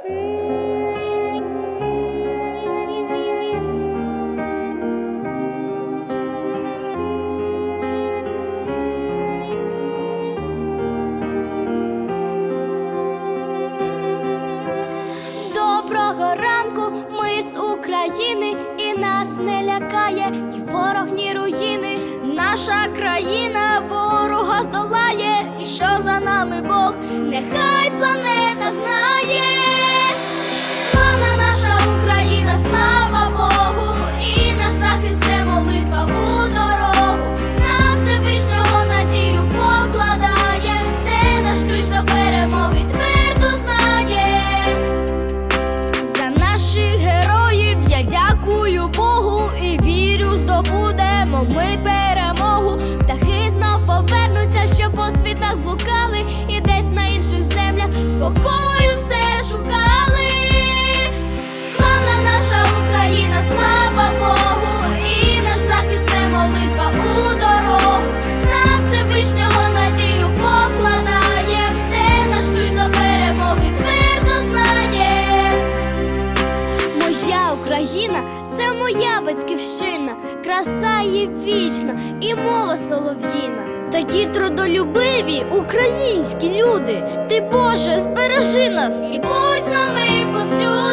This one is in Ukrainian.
Доброго ранку, ми з України, і нас не лякає ні ворог, ні руїни. Наша країна ворога здолає, і що за нами Бог, нехай моя батьківщина, краса є вічна і мова солов'їна. Такі трудолюбиві українські люди. Ти Боже, збережи нас і будь з нами повсюди.